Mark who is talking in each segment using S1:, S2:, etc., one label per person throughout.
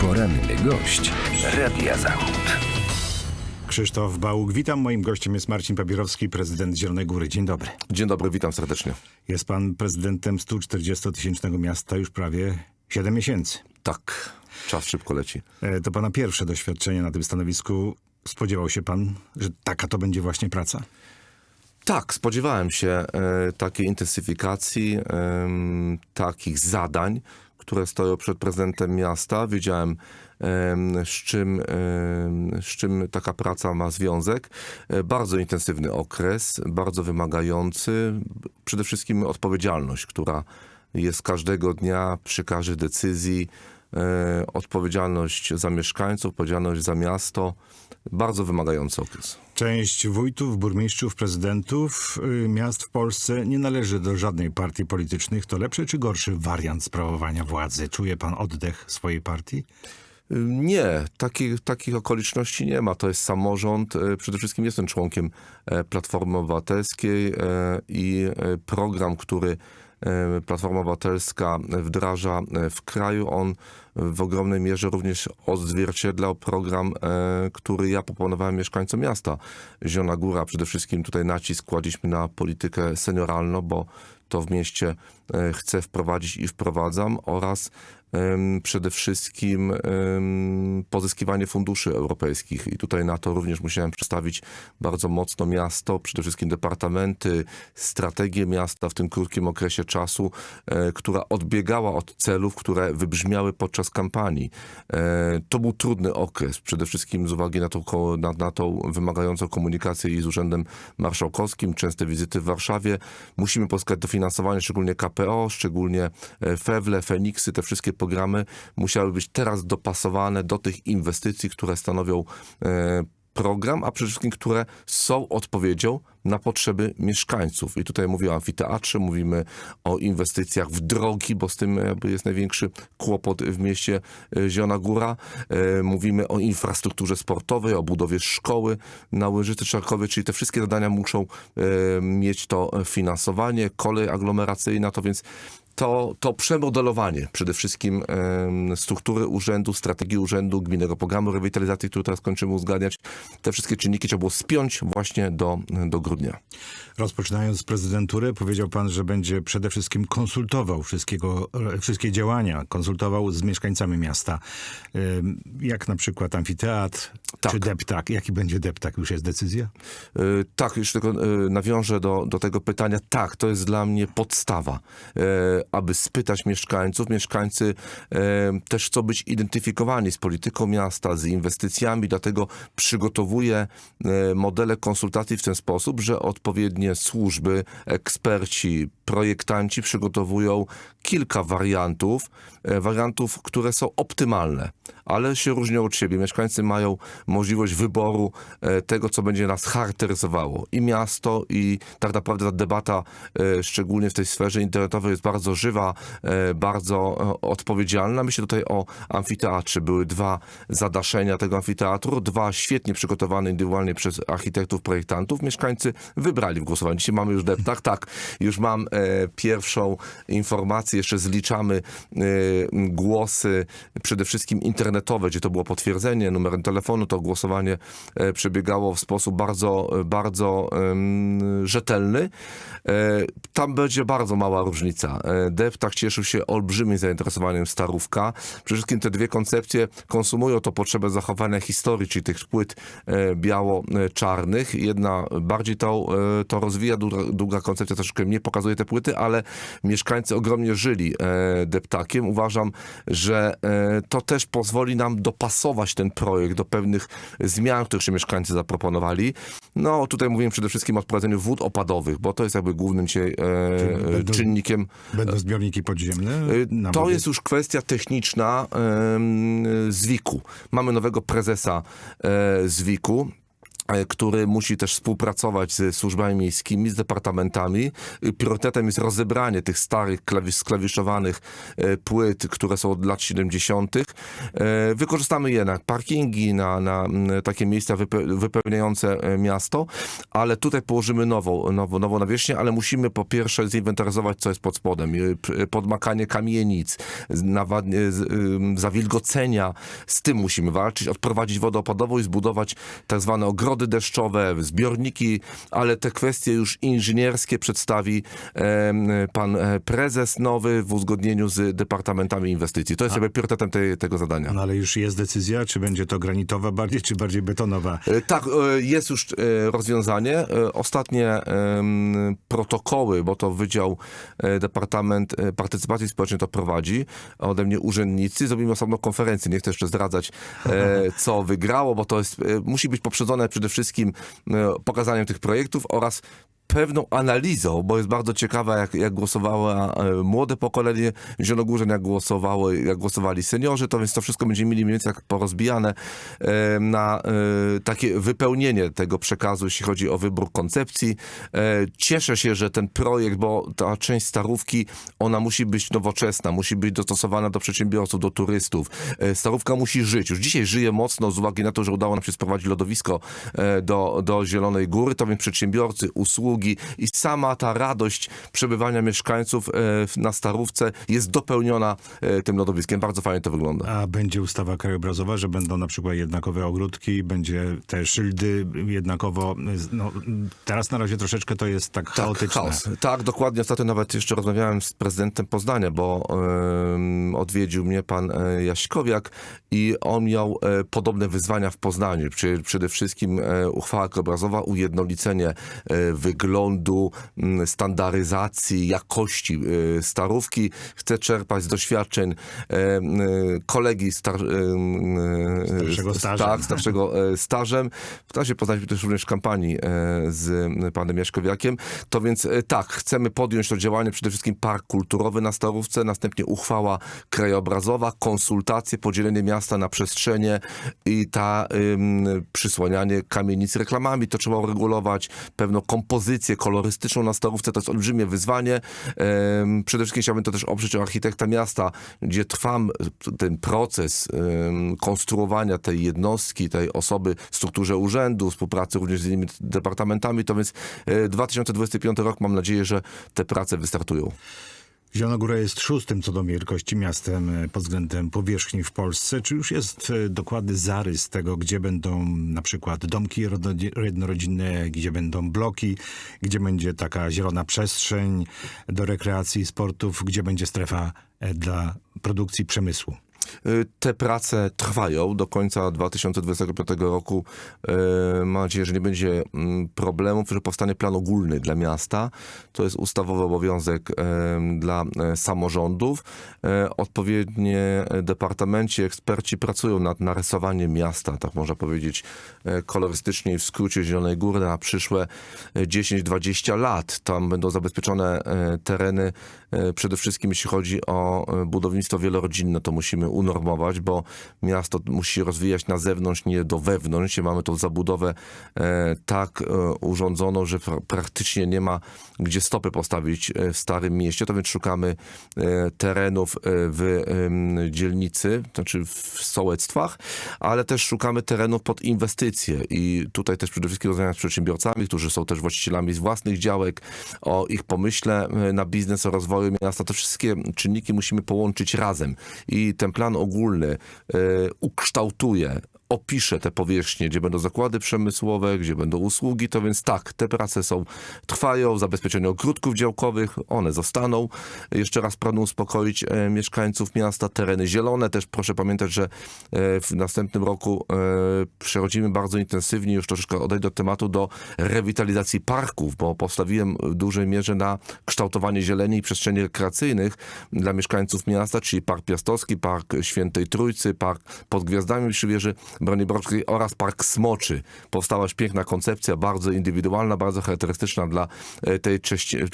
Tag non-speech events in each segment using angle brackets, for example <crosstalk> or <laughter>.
S1: Poranny gość Radia Zachód.
S2: Krzysztof Bałuk, witam. Moim gościem jest Marcin Papierowski, prezydent Zielonej Góry. Dzień dobry.
S3: Dzień dobry, witam serdecznie.
S2: Jest pan prezydentem 140-tysięcznego miasta już prawie 7 miesięcy.
S3: Tak, czas szybko leci.
S2: E, To pana pierwsze doświadczenie na tym stanowisku. Spodziewał się pan, że taka to będzie właśnie praca?
S3: Tak, spodziewałem się e, takiej intensyfikacji, takich zadań, które stoją przed prezydentem miasta. Wiedziałem, em, z czym, z czym taka praca ma związek. E, Bardzo intensywny okres, bardzo wymagający. Przede wszystkim odpowiedzialność, która jest każdego dnia przy każdej decyzji. E, Odpowiedzialność za mieszkańców, odpowiedzialność za miasto. Bardzo wymagający okres.
S2: Część wójtów, burmistrzów, prezydentów y, miast w Polsce nie należy do żadnej partii politycznych. To lepszy czy gorszy wariant sprawowania władzy? Czuje pan oddech swojej partii?
S3: Nie, takich, takich okoliczności nie ma. To jest samorząd. E, Przede wszystkim jestem członkiem e, Platformy Obywatelskiej e, i program, który Platforma Obywatelska wdraża e, w kraju, on w ogromnej mierze również odzwierciedlał program, e, który ja proponowałem mieszkańcom miasta Zielona Góra. Przede wszystkim tutaj nacisk kładliśmy na politykę senioralną, bo to w mieście e, chcę wprowadzić i wprowadzam oraz przede wszystkim pozyskiwanie funduszy europejskich. I tutaj na to również musiałem przedstawić bardzo mocno miasto, przede wszystkim departamenty, strategię miasta w tym krótkim okresie czasu, e, która odbiegała od celów, które wybrzmiały podczas kampanii. E, to był trudny okres, przede wszystkim z uwagi na tą, na, na tą wymagającą komunikację i z Urzędem Marszałkowskim, częste wizyty w Warszawie. Musimy pozyskać dofinansowanie, szczególnie KPO, szczególnie e, Fewle, Feniksy, te wszystkie programy musiały być teraz dopasowane do tych inwestycji, które stanowią e, program, a przede wszystkim, które są odpowiedzią na potrzeby mieszkańców. I tutaj mówię o amfiteatrze, mówimy o inwestycjach w drogi, bo z tym jakby jest największy kłopot w mieście e, Zielona Góra. E, Mówimy o infrastrukturze sportowej, o budowie szkoły na Łyżycy Czarkowie, czyli te wszystkie zadania muszą e, mieć to finansowanie, kolej aglomeracyjna, to więc to, to przemodelowanie przede wszystkim em, struktury urzędu, strategii urzędu, gminnego programu rewitalizacji, który teraz kończymy uzgadniać, te wszystkie czynniki trzeba było spiąć właśnie do, do grudnia.
S2: Rozpoczynając prezydenturę, powiedział pan, że będzie przede wszystkim konsultował wszystkiego, e, wszystkie działania, konsultował z mieszkańcami miasta. Jak na przykład amfiteatr
S3: Tak.
S2: czy deptak. Jaki będzie deptak? Już jest decyzja?
S3: Y, Tak, jeszcze tylko y, nawiążę do, do tego pytania. Tak, to jest dla mnie podstawa, y, aby spytać mieszkańców. Mieszkańcy y, też chcą być identyfikowani z polityką miasta, z inwestycjami, dlatego przygotowuję y, modele konsultacji w ten sposób, że odpowiednie służby, eksperci, projektanci przygotowują kilka wariantów, e, wariantów, które są optymalne, ale się różnią od siebie. Mieszkańcy mają możliwość wyboru e, tego, co będzie nas charakteryzowało. I miasto, i tak naprawdę ta debata, e, szczególnie w tej sferze internetowej, jest bardzo żywa, bardzo odpowiedzialna. Myślę tutaj o amfiteatrze. Były dwa zadaszenia tego amfiteatru, dwa świetnie przygotowane indywidualnie przez architektów, projektantów. Mieszkańcy wybrali w głosowaniu. Dzisiaj mamy już deptak, tak, już mam pierwszą informację, jeszcze zliczamy e, głosy, przede wszystkim internetowe, gdzie to było potwierdzenie numerem telefonu, to głosowanie e, przebiegało w sposób bardzo, bardzo rzetelny. E, tam będzie bardzo mała różnica. Deptak cieszył się olbrzymim zainteresowaniem Starówka. Przede wszystkim te dwie koncepcje konsumują to potrzebę zachowania historii, czyli tych płyt biało-czarnych. Jedna bardziej to, to rozwija, druga koncepcja troszeczkę mniej pokazuje te płyty, ale mieszkańcy ogromnie żyli e, deptakiem. Uważam, że e, to też pozwoli nam dopasować ten projekt do pewnych zmian, które się mieszkańcy zaproponowali. No tutaj mówimy przede wszystkim o wprowadzeniu wód opadowych, bo to jest jakby głównym dzisiaj e,
S2: będą-
S3: czynnikiem
S2: Będą zbiorniki podziemne?
S3: To jest już kwestia techniczna em, z WIK-u. Mamy nowego prezesa z WIK-u. e, który musi też współpracować ze służbami miejskimi, z departamentami. Priorytetem jest rozebranie tych starych, klawisz, sklawiszowanych e, płyt, które są od lat 70. E, Wykorzystamy je na parkingi, na, na takie miejsca wype- wypełniające e, miasto, ale tutaj położymy nową, nową, nową nawierzchnię, ale musimy po pierwsze zinwentaryzować, co jest pod spodem. Podmakanie kamienic, z- z- zawilgocenia. Z tym musimy walczyć, odprowadzić wodę opadową i zbudować tak zwane ogrody deszczowe, zbiorniki, ale te kwestie już inżynierskie przedstawi pan e, prezes nowy w uzgodnieniu z departamentami inwestycji. To jest jakby priorytetem tej, tego zadania.
S2: No ale już jest decyzja, czy będzie to granitowa bardziej, czy bardziej betonowa.
S3: E, Tak, e, jest już rozwiązanie. Ostatnie protokoły, bo to Wydział Departament Partycypacji Społecznej to prowadzi, ode mnie urzędnicy. Zrobimy osobną konferencję. Nie chcę jeszcze zdradzać, <laughs> co wygrało, bo to jest, musi być poprzedzone przede wszystkim e, pokazaniem tych projektów oraz pewną analizą, bo jest bardzo ciekawa, jak, jak głosowała e, młode pokolenie Zielonogórzan, jak, głosowało, jak głosowali seniorzy, to więc to wszystko będziemy mieli mniej więcej tak porozbijane e, na e, takie wypełnienie tego przekazu, jeśli chodzi o wybór koncepcji. Cieszę się, że ten projekt, bo ta część starówki, ona musi być nowoczesna, musi być dostosowana do przedsiębiorców, do turystów. Starówka musi żyć. Już dzisiaj żyje mocno z uwagi na to, że udało nam się sprowadzić lodowisko do, do Zielonej Góry, to więc przedsiębiorcy, usługi i sama ta radość przebywania mieszkańców e, na Starówce jest dopełniona e, tym lodowiskiem. Bardzo fajnie to wygląda.
S2: A będzie ustawa krajobrazowa, że będą na przykład jednakowe ogródki, będzie te szyldy jednakowo. No, teraz na razie troszeczkę to jest tak, chaotyczne.
S3: chaos. Tak, dokładnie. Ostatnio nawet jeszcze rozmawiałem z prezydentem Poznania, bo odwiedził mnie pan e, Jaśkowiak i on miał e, podobne wyzwania w Poznaniu. Czyli przede wszystkim e, uchwała krajobrazowa, ujednolicenie e, wyglądu, m, standaryzacji, jakości e, starówki. Chce czerpać z doświadczeń e, m, kolegi star, e,
S2: Starszego stażem.
S3: Tak, starszego e, stażem. W czasie poznaliśmy też również w kampanii e, z panem Jaśkowiakiem. To więc e, tak, chcemy podjąć to działanie, przede wszystkim park kulturowy na Starówce, następnie uchwała krajobrazowa, konsultacje, podzielenie miasta na przestrzenie i ta ym, przysłanianie kamienic reklamami, to trzeba uregulować, pewną kompozycję kolorystyczną na Starówce, to jest olbrzymie wyzwanie. Ym, przede wszystkim chciałbym to też oprzeć o architekta miasta, gdzie trwam ten proces ym, konstruowania tej jednostki, tej osoby w strukturze urzędu, współpracy również z innymi departamentami, to więc e, 2025 rok mam nadzieję, że te prace wystartują.
S2: Zielonogóra jest szóstym co do wielkości miastem e, pod względem powierzchni w Polsce. Czy już jest e, dokładny zarys tego, gdzie będą na przykład domki rodzi- jednorodzinne, gdzie będą bloki, gdzie będzie taka zielona przestrzeń do rekreacji sportów, gdzie będzie strefa e, dla produkcji przemysłu?
S3: Y, Te prace trwają do końca 2025 roku. Y, Mam nadzieję, że nie będzie mm, problemów, że powstanie plan ogólny dla miasta. To jest ustawowy obowiązek dla e, samorządów. E, Odpowiednie departamenci, eksperci pracują nad narysowaniem miasta, tak można powiedzieć e, kolorystycznie w skrócie Zielonej Góry na przyszłe e, 10-20 lat. Tam będą zabezpieczone tereny, przede wszystkim jeśli chodzi o e, budownictwo wielorodzinne, to musimy unormować, bo miasto musi rozwijać na zewnątrz, nie do wewnątrz. Mamy tą zabudowę e, tak e, urządzoną, że pra- praktycznie nie ma gdzie stopy postawić e, w Starym Mieście. To więc szukamy e, terenów e, w dzielnicy, znaczy w sołectwach, ale też szukamy terenów pod inwestycje i tutaj też przede wszystkim rozmawiam z przedsiębiorcami, którzy są też właścicielami własnych działek, o ich pomyśle e, na biznes, o rozwoju miasta. Te wszystkie czynniki musimy połączyć razem i ten plan ogólny e, ukształtuje opiszę te powierzchnie, gdzie będą zakłady przemysłowe, gdzie będą usługi, to więc tak, te prace są, trwają, zabezpieczenie ogródków działkowych, one zostaną. Jeszcze raz pragnę uspokoić e, mieszkańców miasta, tereny zielone, też proszę pamiętać, że e, w następnym roku e, przechodzimy bardzo intensywnie, już troszeczkę odejdę od tematu, do rewitalizacji parków, bo postawiłem w dużej mierze na kształtowanie zieleni i przestrzeni rekreacyjnych dla mieszkańców miasta, czyli Park Piastowski, Park Świętej Trójcy, Park pod Gwiazdami przy wieży Broni Borowskiej oraz Park Smoczy. Powstała już piękna koncepcja, bardzo indywidualna, bardzo charakterystyczna dla e, tej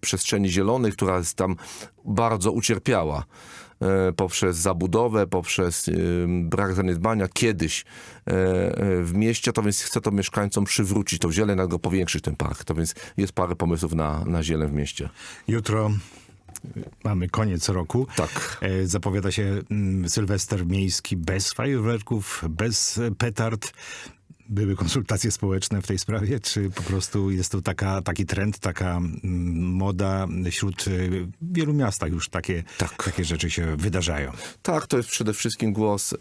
S3: przestrzeni zielonej, która jest tam bardzo ucierpiała e, poprzez zabudowę, poprzez e, brak zaniedbania kiedyś w mieście, to więc chce to mieszkańcom przywrócić tą zieleń, albo powiększyć ten park. To więc jest parę pomysłów na, na zieleń w mieście.
S2: Jutro mamy koniec roku.
S3: Tak.
S2: E, Zapowiada się mm, Sylwester miejski bez fajerwerków, bez petard. Były konsultacje społeczne w tej sprawie, czy po prostu jest to taka, taki trend, taka mm, moda wśród e, wielu miastach już takie,
S3: Tak.
S2: takie rzeczy się wydarzają.
S3: Tak, to jest przede wszystkim głos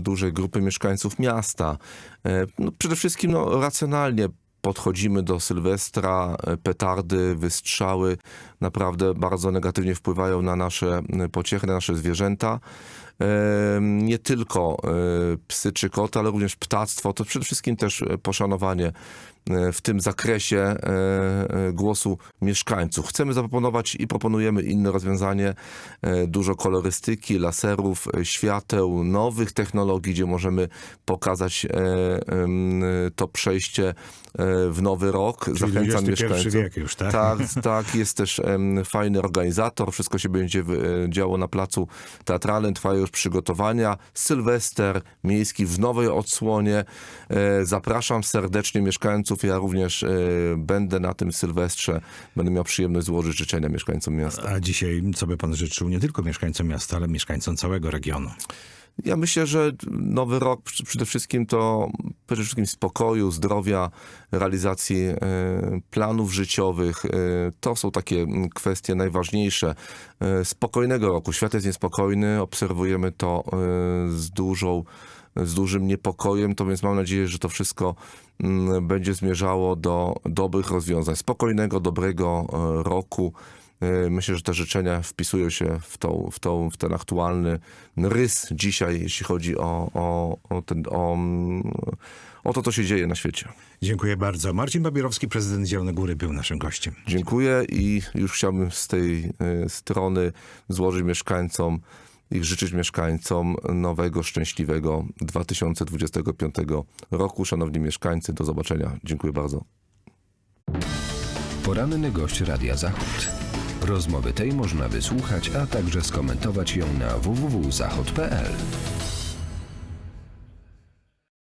S3: dużej grupy mieszkańców miasta. E, no, przede wszystkim no, racjonalnie podchodzimy do Sylwestra, e, petardy, wystrzały naprawdę bardzo negatywnie wpływają na nasze e, pociechy, na nasze zwierzęta. Nie tylko e, psy czy koty, ale również ptactwo. To przede wszystkim też poszanowanie w tym zakresie e, e, głosu mieszkańców. Chcemy zaproponować i proponujemy inne rozwiązanie, e, dużo kolorystyki, laserów, e, świateł, nowych technologii, gdzie możemy pokazać e, to przejście e, w nowy rok.
S2: Czyli
S3: Zachęcam mieszkańców.
S2: wiek już, tak?
S3: Tak, <laughs> tak. Jest też fajny organizator. Wszystko się będzie e, działo na placu teatralnym. Trwają już przygotowania. Sylwester miejski w nowej odsłonie. E, Zapraszam serdecznie mieszkańców. Ja również e, będę na tym Sylwestrze. Będę miał przyjemność złożyć życzenia mieszkańcom miasta.
S2: A dzisiaj co by pan życzył nie tylko mieszkańcom miasta, ale mieszkańcom całego regionu?
S3: Ja myślę, że nowy rok przede wszystkim to przede wszystkim spokoju, zdrowia, realizacji e, planów życiowych. E, to są takie mm, kwestie najważniejsze. Spokojnego roku. Świat jest niespokojny, obserwujemy to z dużą z dużym niepokojem, to więc mam nadzieję, że to wszystko mm, będzie zmierzało do dobrych rozwiązań. Spokojnego, dobrego e, roku. E, Myślę, że te życzenia wpisują się w, tą, w, tą, w ten aktualny rys dzisiaj, jeśli chodzi o, o, o, ten, o, mm, o to, co się dzieje na świecie.
S2: Dziękuję bardzo. Marcin Babierowski, prezydent Zielonej Góry, był naszym gościem.
S3: Dziękuję i już chciałbym z tej e, strony złożyć mieszkańcom i życzyć mieszkańcom nowego, szczęśliwego 2025 roku. Szanowni mieszkańcy, do zobaczenia. Dziękuję bardzo.
S1: Poranny gość Radia Zachód. Rozmowy tej można wysłuchać, a także skomentować ją na www.zachod.pl.